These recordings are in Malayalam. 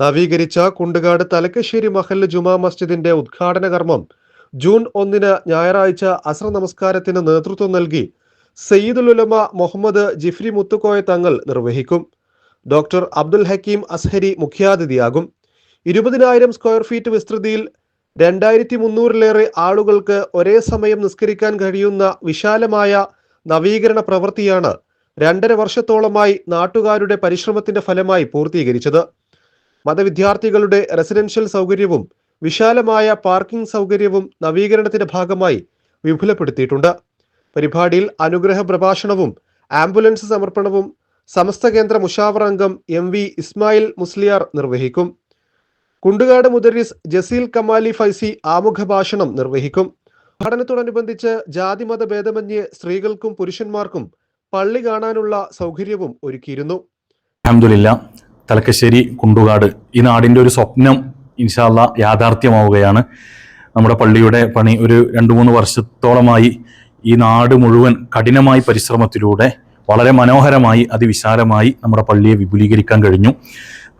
നവീകരിച്ച കുണ്ടുകാട് തലക്കശ്ശേരി മഹല്ല് ജുമാ മസ്ജിദിന്റെ ഉദ്ഘാടന കർമ്മം ജൂൺ ഒന്നിന് ഞായറാഴ്ച അസ്ര നമസ്കാരത്തിന് നേതൃത്വം നൽകി സയ്യിദുലുലമ മുഹമ്മദ് ജിഫ്രി മുത്തുക്കോയ തങ്ങൾ നിർവഹിക്കും. ഡോക്ടർ അബ്ദുൽ ഹക്കീം അസ്ഹരി മുഖ്യാതിഥിയാകും. ഇരുപതിനായിരം സ്ക്വയർ ഫീറ്റ് വിസ്തൃതിയിൽ രണ്ടായിരത്തി മുന്നൂറിലേറെ ആളുകൾക്ക് ഒരേ സമയം നിസ്കരിക്കാൻ കഴിയുന്ന വിശാലമായ നവീകരണ പ്രവൃത്തിയാണ് രണ്ടര വർഷത്തോളമായി നാട്ടുകാരുടെ പരിശ്രമത്തിന്റെ ഫലമായി പൂർത്തീകരിച്ചത്. മതവിദ്യാർത്ഥികളുടെ റെസിഡൻഷ്യൽ സൗകര്യവും വിശാലമായ പാർക്കിംഗ് സൗകര്യവും നവീകരണത്തിന്റെ ഭാഗമായി വിപുലപ്പെടുത്തിയിട്ടുണ്ട്. പരിപാടിയിൽ അനുഗ്രഹ പ്രഭാഷണവും ആംബുലൻസ് സമർപ്പണവും സമസ്ത കേന്ദ്ര മുഷാവർ അംഗം എം വി ഇസ്മായിൽ മുസ്ലിയാർ നിർവഹിക്കും. കുണ്ടുകാട് മുദരിസ് ജസീൽ കമാലി ഫൈസി ആമുഖ ഭാഷണം നിർവഹിക്കും. പഠനത്തോടനുബന്ധിച്ച് ജാതിമത ഭേദമന്യേ സ്ത്രീകൾക്കും പുരുഷന്മാർക്കും പള്ളി കാണാനുള്ള സൗകര്യവും ഒരുക്കിയിരുന്നു. തലക്കശ്ശേരി കുണ്ടുകാട് ഈ നാടിന്റെ ഒരു സ്വപ്നം ഇൻഷാല്ല യാഥാർത്ഥ്യമാവുകയാണ്. നമ്മുടെ പള്ളിയുടെ പണി ഒരു രണ്ട് മൂന്ന് വർഷത്തോളമായി ഈ നാട് മുഴുവൻ കഠിനമായി പരിശ്രമത്തിലൂടെ വളരെ മനോഹരമായി അതിവിശാലമായി നമ്മുടെ പള്ളിയെ വിപുലീകരിക്കാൻ കഴിഞ്ഞു.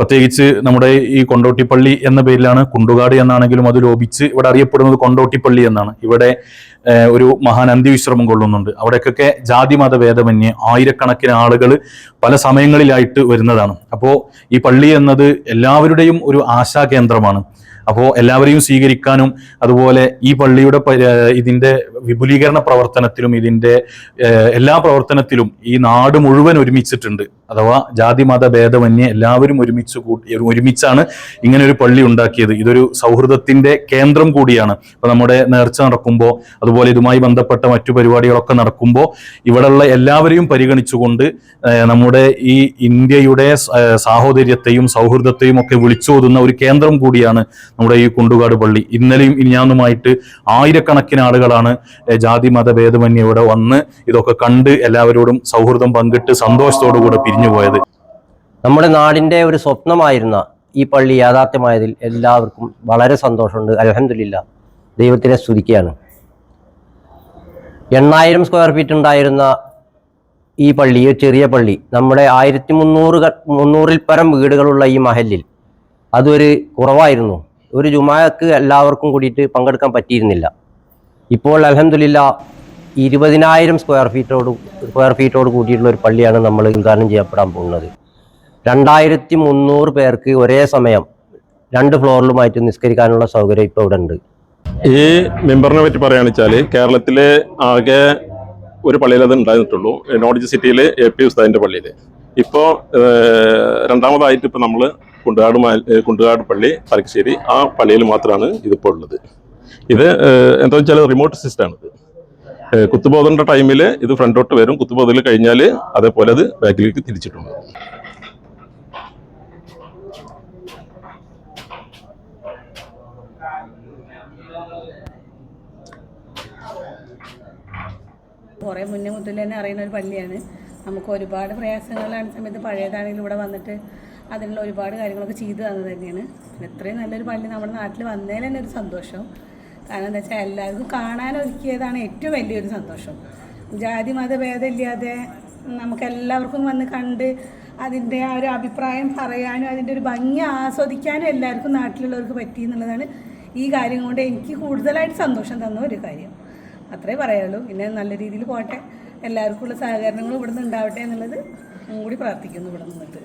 പ്രത്യേകിച്ച് നമ്മുടെ ഈ കൊണ്ടോട്ടിപ്പള്ളി എന്ന പേരിലാണ് കുണ്ടുകാട് എന്നാണെങ്കിലും അത് ലോപിച്ച് ഇവിടെ അറിയപ്പെടുന്നത് കൊണ്ടോട്ടിപ്പള്ളി എന്നാണ്. ഇവിടെ ഒരു മഹാൻ അന്ത്യവിശ്രമം കൊള്ളുന്നുണ്ട്. അവിടേക്കൊക്കെ ജാതി മത ഭേദമന്യേ ആയിരക്കണക്കിന് ആളുകൾ പല സമയങ്ങളിലായിട്ട് വരുന്നതാണ്. അപ്പോൾ ഈ പള്ളി എന്നത് എല്ലാവരുടെയും ഒരു ആശാ കേന്ദ്രമാണ്. അപ്പോൾ എല്ലാവരെയും സ്വീകരിക്കാനും അതുപോലെ ഈ പള്ളിയുടെ ഇതിന്റെ വിപുലീകരണ പ്രവർത്തനത്തിലും ഇതിന്റെ എല്ലാ പ്രവർത്തനത്തിലും ഈ നാട് മുഴുവൻ ഒരുമിച്ചിട്ടുണ്ട്. അഥവാ ജാതി മത ഭേദമന്യേ എല്ലാവരും ഒരുമിച്ച് കൂട്ടി ഒരുമിച്ചാണ് ഇങ്ങനെ ഒരു പള്ളി ഉണ്ടാക്കിയത്. ഇതൊരു സൗഹൃദത്തിന്റെ കേന്ദ്രം കൂടിയാണ്. ഇപ്പൊ നമ്മുടെ നേർച്ച നടക്കുമ്പോൾ അതുപോലെ ഇതുമായി ബന്ധപ്പെട്ട മറ്റു പരിപാടികളൊക്കെ നടക്കുമ്പോൾ ഇവിടെയുള്ള എല്ലാവരെയും പരിഗണിച്ചുകൊണ്ട് നമ്മുടെ ഈ ഇന്ത്യയുടെ സാഹോദര്യത്തെയും സൗഹൃദത്തെയും ഒക്കെ വിളിച്ചോതുന്ന ഒരു കേന്ദ്രം കൂടിയാണ് നമ്മുടെ ഈ കുണ്ടുകാട് പള്ളി. ഇന്നലെയും ഇനിയാന്നുമായിട്ട് ആയിരക്കണക്കിന് ആളുകളാണ് ജാതി മത ഭേദമന്യേ ഇവിടെ വന്ന് ഇതൊക്കെ കണ്ട് എല്ലാവരോടും സൗഹൃദം പങ്കിട്ട് സന്തോഷത്തോടു കൂടെ പിരിഞ്ഞുപോയത് നമ്മുടെ നാടിന്റെ ഒരു സ്വപ്നമായിരുന്ന ഈ പള്ളി യാഥാർത്ഥ്യമായതിൽ എല്ലാവർക്കും വളരെ സന്തോഷമുണ്ട്. അലഹമില്ല ദൈവത്തിനെ സ്തുതിക്കുകയാണ്. എണ്ണായിരം സ്ക്വയർ ഫീറ്റ് ഉണ്ടായിരുന്ന ഈ പള്ളി ഒരു ചെറിയ പള്ളി നമ്മുടെ ആയിരത്തി മുന്നൂറ് മുന്നൂറിൽ പരം വീടുകളുള്ള ഈ മഹലിൽ അതൊരു കുറവായിരുന്നു. ഒരു ജുമാക്ക് എല്ലാവർക്കും കൂടിയിട്ട് പങ്കെടുക്കാൻ പറ്റിയിരുന്നില്ല. ഇപ്പോൾ അലഹമില്ല ഇരുപതിനായിരം സ്ക്വയർ ഫീറ്റോട് സ്ക്വയർ ഫീറ്റോട് കൂടിയിട്ടുള്ള ഒരു പള്ളിയാണ് നമ്മൾ ഉദ്ഘാടനം ചെയ്യപ്പെടാൻ പോകുന്നത്. രണ്ടായിരത്തി മുന്നൂറ് പേർക്ക് ഒരേ സമയം രണ്ട് ഫ്ലോറിലുമായിട്ട് നിസ്കരിക്കാനുള്ള സൗകര്യം ഇപ്പോൾ ഇവിടെ ഉണ്ട് ഈ മെമ്പറിനെ പറ്റി പറയുകയാണെന്ന് വെച്ചാൽ കേരളത്തിലെ ആകെ ഒരു പള്ളിയിൽ അത് ഉണ്ടായിട്ടുള്ളൂ നോർത്ത് സിറ്റിയിൽ എ പി ഉസ്താദിന്റെ പള്ളിയിൽ ഇപ്പോൾ രണ്ടാമതായിട്ട് ഇപ്പോൾ നമ്മൾ കുണ്ടുകാട് കുണ്ടുകാട് പള്ളി പരക്കശ്ശേരി ആ പള്ളിയിൽ മാത്രമാണ് ഇതിപ്പോൾ ഉള്ളത്. ഇത് എന്താ വെച്ചാൽ റിമോട്ട് സിസ്റ്റം ആണ് ഇത്. ഏഹ് ടൈമിൽ ഇത് ഫ്രണ്ടോട്ട് വരും. കുത്തുബോധയിൽ കഴിഞ്ഞാൽ അതേപോലെ അത് ബാക്കിലേക്ക് തിരിച്ചിട്ടുണ്ട്. കുറേ മുന്നേ മുതൽ തന്നെ അറിയുന്ന ഒരു പള്ളിയാണ്. നമുക്ക് ഒരുപാട് പ്രയാസങ്ങളാണ് സമയത്ത് പഴയതാണെങ്കിലും ഇവിടെ വന്നിട്ട് അതിനുള്ള ഒരുപാട് കാര്യങ്ങളൊക്കെ ചെയ്തു തന്നത് തന്നെയാണ്. ഇത്രയും നല്ലൊരു പള്ളി നമ്മുടെ നാട്ടിൽ വന്നതിൽ തന്നെ ഒരു സന്തോഷം. കാരണം എന്താ വെച്ചാൽ എല്ലാവർക്കും കാണാൻ ഒരുക്കിയതാണ് ഏറ്റവും വലിയൊരു സന്തോഷം. ജാതി മത ഭേദമില്ലാതെ നമുക്ക് എല്ലാവർക്കും വന്ന് കണ്ട് അതിന്റെ ആ ഒരു അഭിപ്രായം പറയാനും അതിന്റെ ഒരു ഭംഗി ആസ്വദിക്കാനും എല്ലാവർക്കും നാട്ടിലുള്ളവർക്ക് പറ്റി എന്നുള്ളതാണ് ഈ കാര്യം കൊണ്ട് എനിക്ക് കൂടുതലായിട്ട് സന്തോഷം തന്ന ഒരു കാര്യം. അത്രേ പറയുള്ളൂ പിന്നെ നല്ല രീതിയിൽ പോട്ടെ. എല്ലാവർക്കുള്ള സഹകരണങ്ങൾ ഇവിടെ നിന്ന് ഉണ്ടാവട്ടെ എന്നുള്ളത് കൂടി പ്രാർത്ഥിക്കുന്നു ഇവിടെ നിന്നിട്ട്.